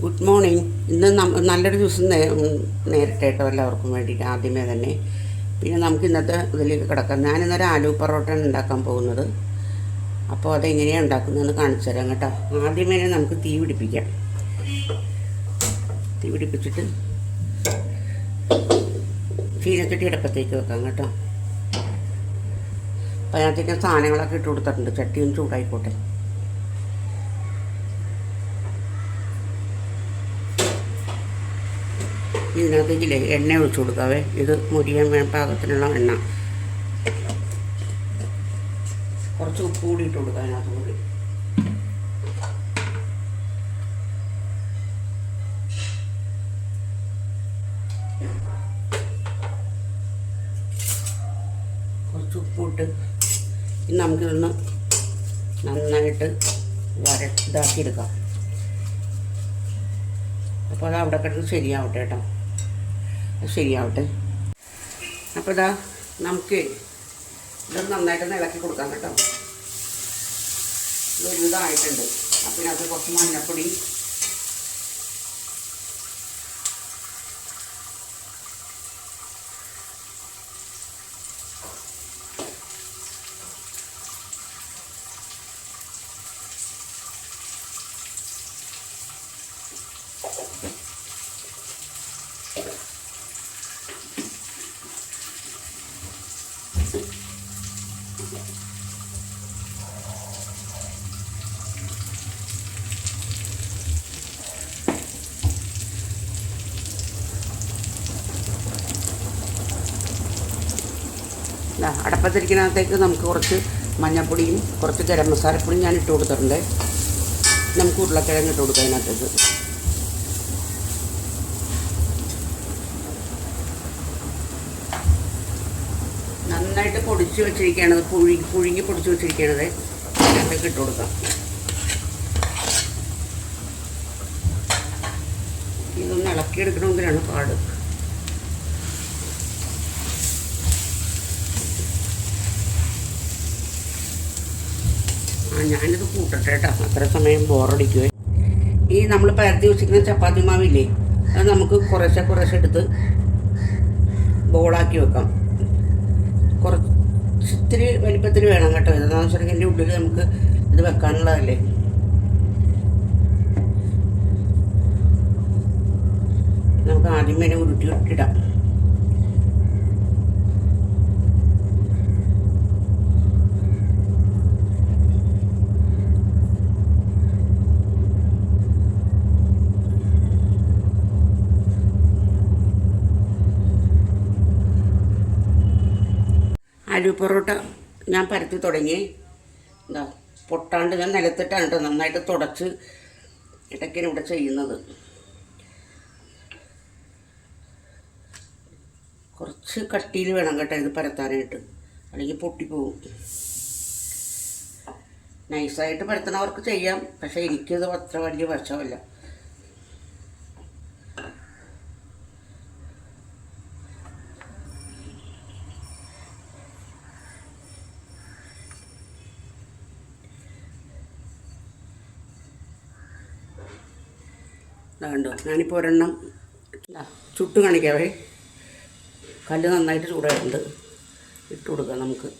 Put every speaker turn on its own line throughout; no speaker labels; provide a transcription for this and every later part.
Good morning ഇന്ന് നല്ലൊരു ദിവസം നേ- ഉം, കേട്ടോ എല്ലാവർക്കും വേണ്ടിയിട്ട് ആദ്യമേ തന്നെ. പിന്നെ നമുക്ക് ഇന്നത്തെ ഇതിലേക്ക് കിടക്കാം. ഞാനിന്നൊരു ആലു പൊറോട്ടയാണ് ഉണ്ടാക്കാൻ പോകുന്നത്. അപ്പോൾ അതെങ്ങനെയാണ് ഉണ്ടാക്കുന്നതെന്ന് കാണിച്ചു തരാം കേട്ടോ. ആദ്യമേ നമുക്ക് തീ പിടിപ്പിക്കാം. തീ പിടിപ്പിച്ചിട്ട് ചീനച്ചട്ടി ഇടപ്പത്തേക്ക് വെക്കാം കേട്ടോ. അപ്പോൾ അതിനകത്തേക്ക് സാധനങ്ങളൊക്കെ ഇട്ട് കൊടുത്തിട്ടുണ്ട്. ചട്ടിയും ചൂടായിക്കോട്ടെ. ഇതിനകത്തേക്കില്ലേ എണ്ണ ഒഴിച്ചു കൊടുക്കാവേ. ഇത് മുരിയാൻ പാകത്തിനുള്ള എണ്ണ. കുറച്ച് ഉപ്പ് കൂടി ഇട്ട് കൊടുക്കാം അതിനകത്ത് കൂടി. കുറച്ച് ഉപ്പിട്ട് ഇനി നമുക്കിതൊന്ന് നന്നായിട്ട് വര ഇതാക്കിയെടുക്കാം. അപ്പോൾ അത് അവിടെ കിടന്ന് ശരിയാവട്ടെ കേട്ടോ. ശരിയാവട്ടെ. അപ്പോൾ ഇതാ നമുക്ക് ഇത് നന്നായിട്ടൊന്ന് ഇളക്കി കൊടുക്കാം കേട്ടോ. ഇതൊരു ഇതായിട്ടുണ്ട് അപ്പം ഇതിനകത്ത് കുറച്ച് മഞ്ഞപ്പൊടി അടപ്പത്തിരിക്കുന്നതിനകത്തേക്ക് നമുക്ക് കുറച്ച് മഞ്ഞപ്പൊടിയും കുറച്ച് ഗരം മസാലപ്പൊടിയും ഞാൻ ഇട്ട് കൊടുത്തിട്ടുണ്ട്. നമുക്ക് ഉരുളക്കിഴങ്ങ് ഇട്ട് കൊടുക്കാം അതിനകത്തേക്ക്. നന്നായിട്ട് പൊടിച്ച് വെച്ചിരിക്കുകയാണത് പുഴി പുഴുങ്ങി പൊടിച്ച് വെച്ചിരിക്കുകയാണത്. അതിനകത്തേക്ക് ഇട്ട് കൊടുക്കാം. ഇതൊന്ന് ഇളക്കിയെടുക്കണമെങ്കിലാണ് പാട്. ഞാനിത് കൂട്ടട്ടെ കേട്ടോ. അത്ര സമയം ബോറടിക്കുവേ. ഈ നമ്മൾ പരത്തി വെച്ചിരിക്കുന്ന ചപ്പാത്തി മാവില്ലേ അത് നമുക്ക് കുറേശ്ശെ കുറേശ്ശെ എടുത്ത് ബോളാക്കി വെക്കാം. കുറച്ച് ഇത്തിരി വലിപ്പത്തിൽ വേണം കേട്ടോ. എന്താണെന്ന് വെച്ചിട്ടുണ്ടെങ്കിൽ എന്റെ ഉള്ളിൽ നമുക്ക് ഇത് വെക്കാനുള്ളതല്ലേ. നമുക്ക് ആദ്യം തന്നെ ഉരുട്ടി ഇട്ടിടാം ആലു പൊറോട്ട ഞാൻ പരത്തി തുടങ്ങി. എന്താ പൊട്ടാണ്ട് ഞാൻ നിലത്തിട്ടാണ് കേട്ടോ നന്നായിട്ട് തുടച്ച് ഇടയ്ക്കിന് ഇവിടെ ചെയ്യുന്നത്. കുറച്ച് കട്ടിയിൽ വേണം കേട്ടോ ഇത് പരത്താനായിട്ട്. അല്ലെങ്കിൽ പൊട്ടിപ്പോവും. നൈസായിട്ട് പരത്തണവർക്ക് ചെയ്യാം. പക്ഷേ എനിക്കിത് അത്ര വലിയ വശമല്ല കണ്ടോ. ഞാനിപ്പോൾ ഒരെണ്ണം ചുട്ട് കാണിക്കാവേ. കല്ല് നന്നായിട്ട് ചൂടായിട്ടുണ്ട്. ഇട്ട് കൊടുക്കാം നമുക്ക്.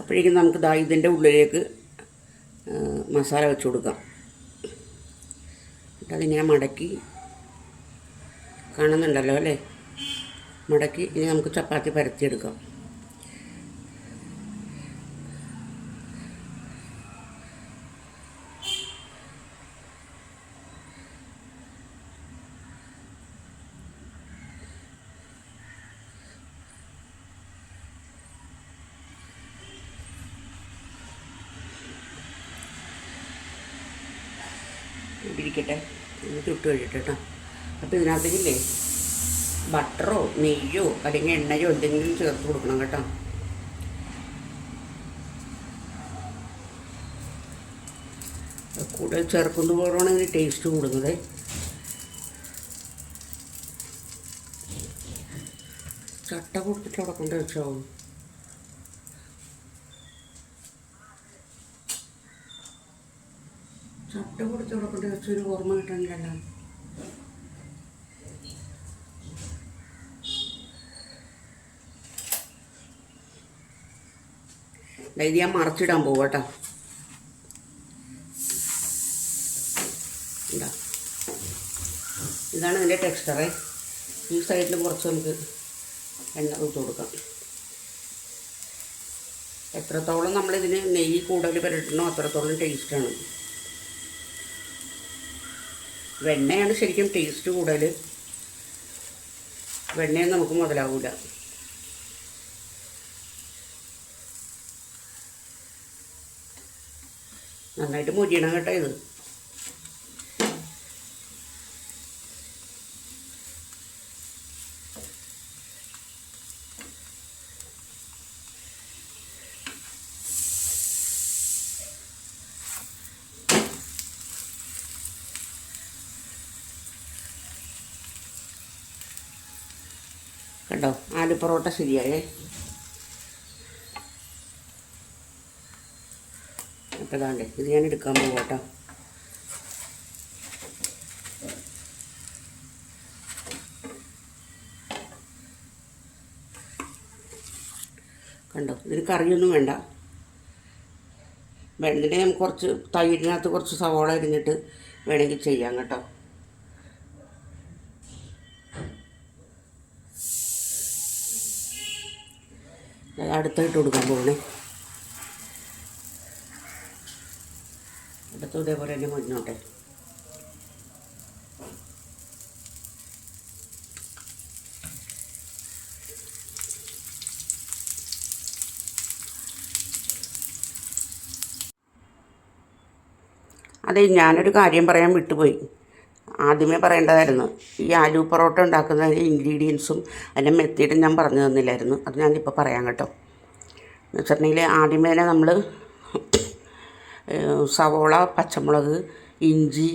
അപ്പോഴേക്കും നമുക്ക് ദാ ഇതിന്റെ ഉള്ളിലേക്ക് മസാല വെച്ച് കൊടുക്കാം. എന്നിട്ട് അതിങ്ങനെ മടക്കി കാണുന്നുണ്ടല്ലോ അല്ലേ? മടക്കി ഇനി നമുക്ക് ചപ്പാത്തി പരത്തിയെടുക്കാം. ഇരിക്കട്ടെ. ചുട്ട് കഴിഞ്ഞിട്ട് കേട്ടോ. അപ്പോൾ ഇതിനകത്തേക്കില്ലേ ബട്ടറോ നെയ്യോ അല്ലെങ്കിൽ എണ്ണയോ എന്തെങ്കിലും ചേർത്ത് കൊടുക്കണം കേട്ടോ. കൂടുതൽ ചേർക്കുന്നതോടാണ് ഇതിന് ടേസ്റ്റ് കൂടുന്നത്. ചട്ട കൊടുത്തിട്ട് അവിടെ കൊണ്ട് ചട്ട കൊടുത്ത് ഒരു ഓർമ്മ കിട്ടണില്ലല്ലോ. ഡൈരി ഞാൻ മറച്ചിടാൻ ഇതാ. ഇതാണ് ഇതിന്റെ ടെക്സ്ചറേ ഈ സൈഡിൽ കുറച്ച് നമുക്ക് എണ്ണ തൂത്ത് കൊടുക്കാം. എത്രത്തോളം നമ്മളിതിന് നെയ്യ് കൂടുതൽ പുരട്ടണോ അത്രത്തോളം ടേസ്റ്റാണ് വെണ്ണയാണ് ശരിക്കും ടേസ്റ്റ് കൂടുതൽ. വെണ്ണയും നമുക്ക് മുതലാവില്ല നന്നായിട്ട് മുരിയണം കേട്ടോ ഇത്. കണ്ടോ? ആലു പൊറോട്ട ശരിയായേ. അപ്പോൾ ഇതാണ്ട് ഇത് ഞാൻ എടുക്കാൻ പോകട്ടോ കണ്ടോ? ഇതിന് കറിയൊന്നും വേണ്ട. വേണമെങ്കിൽ നമുക്ക് കുറച്ച് തൈരിനകത്ത് കുറച്ച് സവോള അരിഞ്ഞിട്ട് വേണമെങ്കിൽ ചെയ്യാം കേട്ടോ. അടുത്തായിട്ട് കൊടുക്കാൻ പോകണേ അടുത്തും ഇതേപോലെ തന്നെ മുന്നോട്ടെ. അതെ ഞാനൊരു കാര്യം പറയാൻ വിട്ടുപോയി. ആദ്യമേ പറയേണ്ടതായിരുന്നു ഈ ആലു പൊറോട്ട ഉണ്ടാക്കുന്നതിന്റെ ഇൻഗ്രീഡിയൻസും അതിന്റെ മെത്തേഡും ഞാൻ പറഞ്ഞു തന്നില്ലായിരുന്നു. അത് ഞാനിപ്പോൾ പറയാം കേട്ടോ. എന്ന് വെച്ചിട്ടുണ്ടെങ്കിൽ ആദ്യമേ തന്നെ നമ്മൾ സവോള പച്ചമുളക് ഇഞ്ചി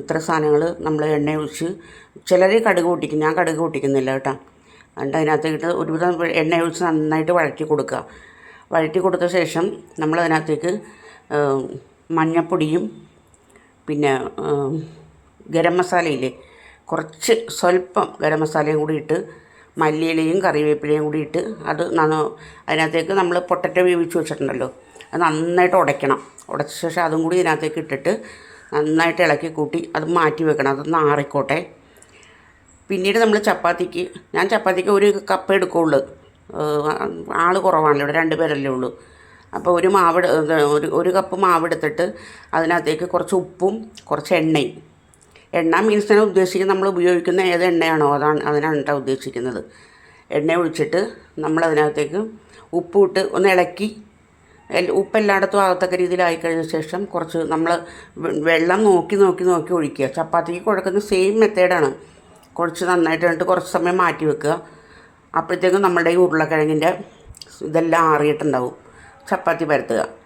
ഇത്ര സാധനങ്ങൾ നമ്മൾ എണ്ണ ഒഴിച്ച് ചിലർ കടുക് പൊട്ടിക്കും. ഞാൻ കടുക് പൊട്ടിക്കുന്നില്ല കേട്ടോ. എന്നിട്ട് അതിനകത്തേക്ക് ഒരുവിധം എണ്ണ ഒഴിച്ച് നന്നായിട്ട് വഴറ്റി കൊടുക്കുക. വഴറ്റി കൊടുത്ത ശേഷം നമ്മൾ അതിനകത്തേക്ക് മഞ്ഞപ്പൊടിയും പിന്നെ ഗരം മസാലയില്ലേ കുറച്ച് സ്വല്പം ഗരം മസാലയും കൂടി ഇട്ട് മല്ലിയിലയും കറിവേപ്പിലയും കൂടി ഇട്ട് അത് നന്ന അതിനകത്തേക്ക് നമ്മൾ പൊട്ടറ്റോ വേവിച്ച് വെച്ചിട്ടുണ്ടല്ലോ. അത് നന്നായിട്ട് ഉടയ്ക്കണം. ഉടച്ച ശേഷം അതും കൂടി ഇതിനകത്തേക്ക് ഇട്ടിട്ട് നന്നായിട്ട് ഇളക്കി കൂട്ടി അത് മാറ്റി വെക്കണം. അതൊന്ന് ആറിക്കോട്ടെ. പിന്നീട് നമ്മൾ ചപ്പാത്തിക്ക് ഞാൻ ചപ്പാത്തിക്ക് ഒരു കപ്പ് എടുക്കുള്ളൂ. ആൾ കുറവാണല്ലോ ഇവിടെ രണ്ട് പേരല്ലേ ഉള്ളൂ. അപ്പോൾ ഒരു മാവ് ഒരു ഒരു കപ്പ് മാവ് എടുത്തിട്ട് അതിനകത്തേക്ക് കുറച്ച് ഉപ്പും കുറച്ച് എണ്ണയും എണ്ണ മീൻസ് ഞാൻ ഉദ്ദേശിക്കുന്നത് നമ്മൾ ഉപയോഗിക്കുന്ന ഏത് എണ്ണയാണോ അതാണ് അതിനാണ് കേട്ടോ ഉദ്ദേശിക്കുന്നത്. എണ്ണ ഒഴിച്ചിട്ട് നമ്മൾ അതിനകത്തേക്ക് ഉപ്പ് ഇട്ട് ഒന്ന് ഇളക്കി. ഉപ്പ് എല്ലായിടത്തും ആകത്തക്ക രീതിയിലായി കഴിഞ്ഞ ശേഷം കുറച്ച് നമ്മൾ വെള്ളം നോക്കി നോക്കി നോക്കി ഒഴിക്കുക. ചപ്പാത്തിക്ക് കുഴക്കുന്ന സെയിം മെത്തേഡാണ് കുറച്ച് നന്നായിട്ട് കണ്ടിട്ട് കുറച്ച് സമയം മാറ്റി വെക്കുക. അപ്പോഴത്തേക്കും നമ്മുടെ ഈ ഉരുളക്കിഴങ്ങിന്റെ ഇതെല്ലാം ആറിയിട്ടുണ്ടാവും. ചപ്പാത്തി പരത്തുക.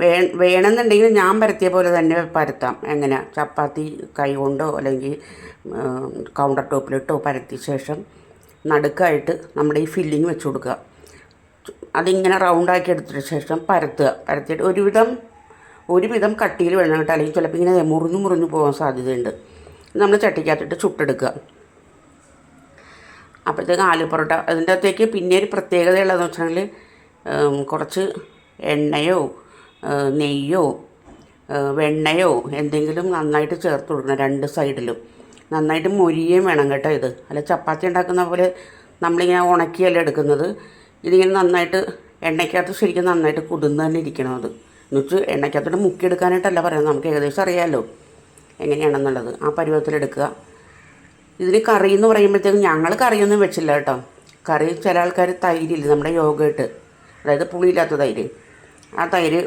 വേ വേണമെന്നുണ്ടെങ്കിൽ ഞാൻ പരത്തിയ പോലെ തന്നെ പരത്താം. എങ്ങനെ? ചപ്പാത്തി കൈ കൊണ്ടോ അല്ലെങ്കിൽ കൗണ്ടർ ടോപ്പിലിട്ടോ പരത്തിയ ശേഷം നടുക്കായിട്ട് നമ്മുടെ ഈ ഫില്ലിങ് വെച്ച് കൊടുക്കുക. അതിങ്ങനെ റൗണ്ടാക്കി എടുത്തിട്ട് ശേഷം പരത്തുക. പരത്തിയിട്ട് ഒരുവിധം ഒരുവിധം കട്ടിയിൽ വേണം കേട്ടോ അല്ലെങ്കിൽ ചിലപ്പോൾ ഇങ്ങനെ മുറിഞ്ഞു മുറിഞ്ഞു പോകാൻ സാധ്യതയുണ്ട്. നമ്മൾ ചട്ടിക്കകത്തിട്ട് ചുട്ടെടുക്കുക. അപ്പോഴത്തേക്ക് ആലു പൊറോട്ട അതിന്റെ അകത്തേക്ക് പിന്നെ ഒരു പ്രത്യേകതയുള്ളതെന്ന് വെച്ചാൽ കുറച്ച് എണ്ണയോ നെയ്യോ വെണ്ണയോ എന്തെങ്കിലും നന്നായിട്ട് ചേർത്ത് കൊടുക്കണം രണ്ട് സൈഡിലും. നന്നായിട്ട് മൊരിയേം വേണം കേട്ടോ ഇത്. അല്ല ചപ്പാത്തി ഉണ്ടാക്കുന്ന പോലെ നമ്മളിങ്ങനെ ഉണക്കിയല്ല എടുക്കുന്നത്. ഇതിങ്ങനെ നന്നായിട്ട് എണ്ണയ്ക്കകത്ത് ശരിക്കും നന്നായിട്ട് കുതിർന്ന് തന്നെ ഇരിക്കണം അത്. എന്നുവെച്ച് എണ്ണയ്ക്കകത്തോട്ട് മുക്കിയെടുക്കാനായിട്ടല്ല പറയുന്നത്. നമുക്ക് ഏകദേശം അറിയാമല്ലോ എങ്ങനെയാണെന്നുള്ളത്. ആ പരുവത്തിലെടുക്കുക. ഇതിന് കറി എന്ന് പറയുമ്പോഴത്തേക്കും ഞങ്ങൾ കറിയൊന്നും വെച്ചില്ല കേട്ടോ. കറി ചില ആൾക്കാർ തൈരില്ല നമ്മുടെ യോഗട്ട്. അതായത് പുളിയില്ലാത്ത തൈര്. ആ തൈര്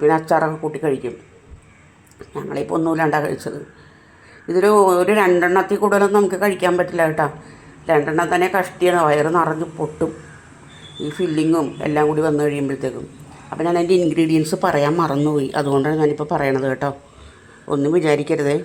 പിന്നെ അച്ചാറൊക്കെ കൂട്ടി കഴിക്കും. ഞങ്ങളിപ്പോൾ ഒന്നുമില്ലാണ്ടാണ് കഴിച്ചത്. ഇതൊരു ഒരു രണ്ടെണ്ണത്തിൽ കൂടുതലൊന്നും നമുക്ക് കഴിക്കാൻ പറ്റില്ല കേട്ടോ. രണ്ടെണ്ണം തന്നെ കഷ്ടിയാണ് വയറ് നിറഞ്ഞ് പൊട്ടും. ഈ ഫില്ലിങ്ങും എല്ലാം കൂടി വന്നു കഴിയുമ്പോഴത്തേക്കും. അപ്പോൾ ഞാൻ അതിന്റെ ഇൻഗ്രീഡിയൻസ് പറയാൻ മറന്നുപോയി. അതുകൊണ്ടാണ് ഞാനിപ്പോൾ പറയണത് കേട്ടോ. ഒന്നും വിചാരിക്കരുതേ.